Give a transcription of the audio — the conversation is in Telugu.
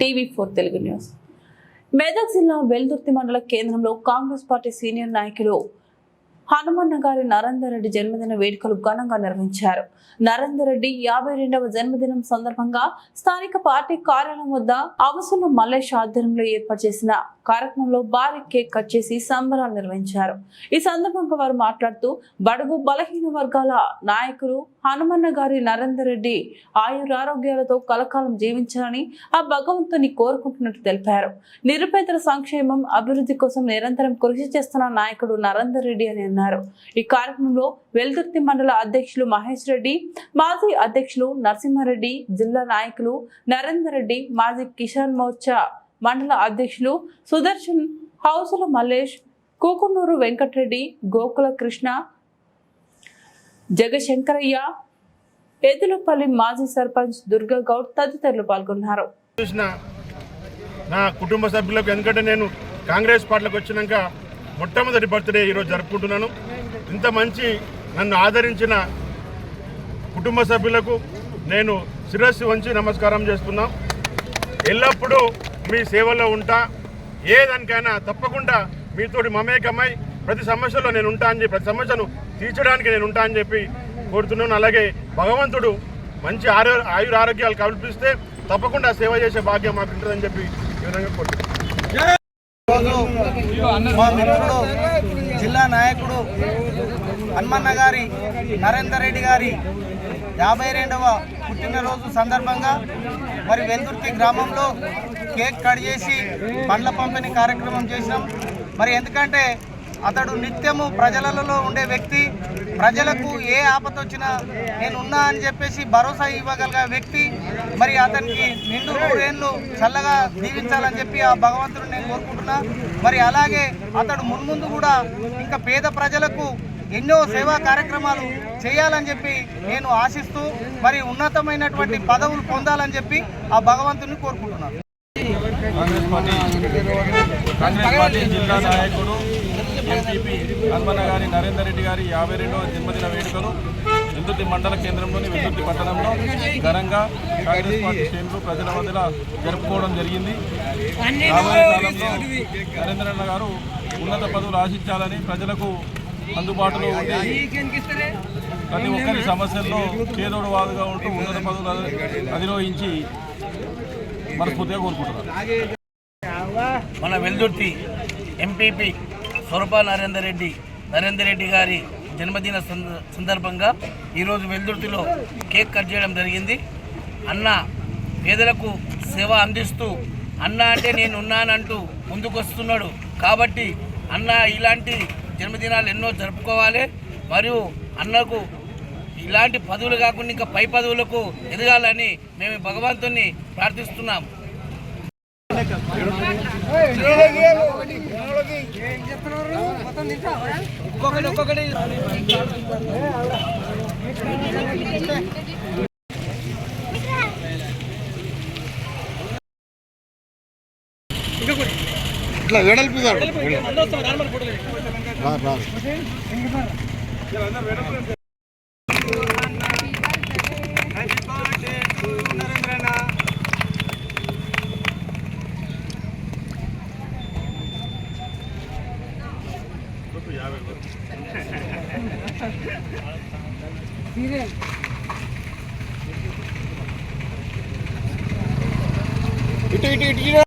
TV four Telugu news. Medak జిల్లా వెల్దుర్తి మండల కేంద్రంలో కాంగ్రెస్ పార్టీ సీనియర్ నాయకులు హనుమన్న గారి నరేందర్ రెడ్డి జన్మదిన వేడుకలు ఘనంగా నిర్వహించారు. నరేందర్ రెడ్డి యాభై రెండవ జన్మదినం సందర్భంగా స్థానిక పార్టీ కార్యాలయం వద్ద అవసరం మల్లేష్ ఆధ్వర్యంలో ఏర్పాటు చేసిన కార్యక్రమంలో భారీ కేక్ కట్ చేసి సంబరాలు నిర్వహించారు. ఈ సందర్భంగా వారు మాట్లాడుతూ బడుగు బలహీన వర్గాల నాయకులు హనుమన్న గారి నరేందర్ రెడ్డి ఆయురారోగ్యాలతో కలకాలం జీవించాలని ఆ భగవంతుని కోరుకుంటున్నట్టు తెలిపారు. నిరుపేదల సంక్షేమం అభివృద్ధి కోసం నిరంతరం కృషి చేస్తున్న నాయకుడు నరేందర్ రెడ్డి అని అన్నారు. ఈ కార్యక్రమంలో వెల్దుర్తి మండల అధ్యక్షులు మహేష్ రెడ్డి మాజీ అధ్యక్షులు నరసింహారెడ్డి జిల్లా నాయకులు నరేందర్ రెడ్డి మాజీ కిసాన్ మోర్చా మండల అధ్యక్షులు సుదర్శన్ హౌసుల మల్లేష్ కూకునూరు వెంకటరెడ్డి గోకుల కృష్ణ జగశంకరయ్య ఎదులపల్లి మాజీ సర్పంచ్ దుర్గా గౌడ్ తదితరులు పాల్గొన్నారు. చూసిన నా కుటుంబ సభ్యులకు ఎందుకంటే నేను కాంగ్రెస్ పార్టీలకు వచ్చినాక మొట్టమొదటి బర్త్డే ఈరోజు జరుపుకుంటున్నాను. ఇంత మంచి నన్ను ఆదరించిన కుటుంబ సభ్యులకు నేను శిరస్సు వంచి నమస్కారం చేస్తున్నాం. ఎల్లప్పుడూ మీ సేవలో ఉంటా. ఏదానికైనా తప్పకుండా మీతోటి మమేకమై ప్రతి సమస్యలో నేను ఉంటా అని చెప్పి ప్రతి సమస్యను తీర్చడానికి నేను ఉంటా అని చెప్పి కోరుతున్నాను. అలాగే భగవంతుడు మంచి ఆరో ఆయుర ఆరోగ్యాలు కల్పిస్తే తప్పకుండా సేవ చేసే భాగ్యం మాకు ఉంటుందని చెప్పి ఈ విధంగా కోరుతున్నాను. జిల్లా నాయకుడు హనుమన్న గారి నరేందర్ రెడ్డి గారి యాభై రెండవ పుట్టినరోజు సందర్భంగా మరి వెల్దుర్తి గ్రామంలో కేక్ కట్ చేసి పండ్ల పంపిణీ కార్యక్రమం చేసినాం. మరి ఎందుకంటే అతడు నిత్యము ప్రజలలో ఉండే వ్యక్తి ప్రజలకు ఏ ఆపద వచ్చినా నేను ఉన్నా అని చెప్పేసి భరోసా ఇవ్వగలిగే వ్యక్తి మరి అతనికి నిండు నూరేళ్ళు చల్లగా దీవించాలని చెప్పి ఆ భగవంతుడు నేను కోరుకుంటున్నా. మరి అలాగే అతడు మున్ముందు కూడా ఇంకా పేద ప్రజలకు ఎన్నో సేవా కార్యక్రమాలు చేయాలని చెప్పి నేను ఆశిస్తూ మరి ఉన్నతమైనటువంటి పదవులు పొందాలని చెప్పి ఆ భగవంతుని కోరుకుంటున్నాను. కాంగ్రెస్ పార్టీ కాంగ్రెస్ పార్టీ జిల్లా నాయకుడు ఎంపీపీ హనుమన్న గారి నరేందర్ రెడ్డి గారి యాభై రెండవ జన్మదిన వేడుకలు విద్యుత్ మండల కేంద్రంలోని విద్యుత్ పట్టణంలో ఘనంగా కాంగ్రెస్ పార్టీ శ్రేణులు ప్రజల మధ్యలో జరుపుకోవడం జరిగింది. రాబోయే కాలంలో నరేంద్రన్న గారు ఉన్నత పదవులు ఆశించాలని ప్రజలకు అందుబాటులో ఉండి ప్రతి ఒక్కరి సమస్యల్లో చేదోడు వాదుగా ఉంటూ ఉన్నత పదవులు అధిరోహించి మనస్ఫూర్తిగా కోరుకుంటున్నాను. మన వెల్దుర్తి ఎంపీపీ స్వరూప నరేందర్ రెడ్డి నరేందర్ రెడ్డి గారి జన్మదిన సంద- సందర్భంగా ఈరోజు వెల్దుర్తిలో కేక్ కట్ చేయడం జరిగింది. అన్న పేదలకు సేవ అందిస్తూ అన్న అంటే నేను ఉన్నానంటూ ముందుకొస్తున్నాడు. కాబట్టి అన్న ఇలాంటి జన్మదినాలు ఎన్నో జరుపుకోవాలి. మరియు అన్నకు ఇలాంటి పదవులు కాకుండా ఇంకా పై పదవులకు ఎదగాలని మేము భగవంతుని ప్రార్థిస్తున్నాం. ఒక్కొక్కటి ఒక్కొక్కటి ఇట్లా వెడల్పుతాడు ఇటు ఇటు ఇటు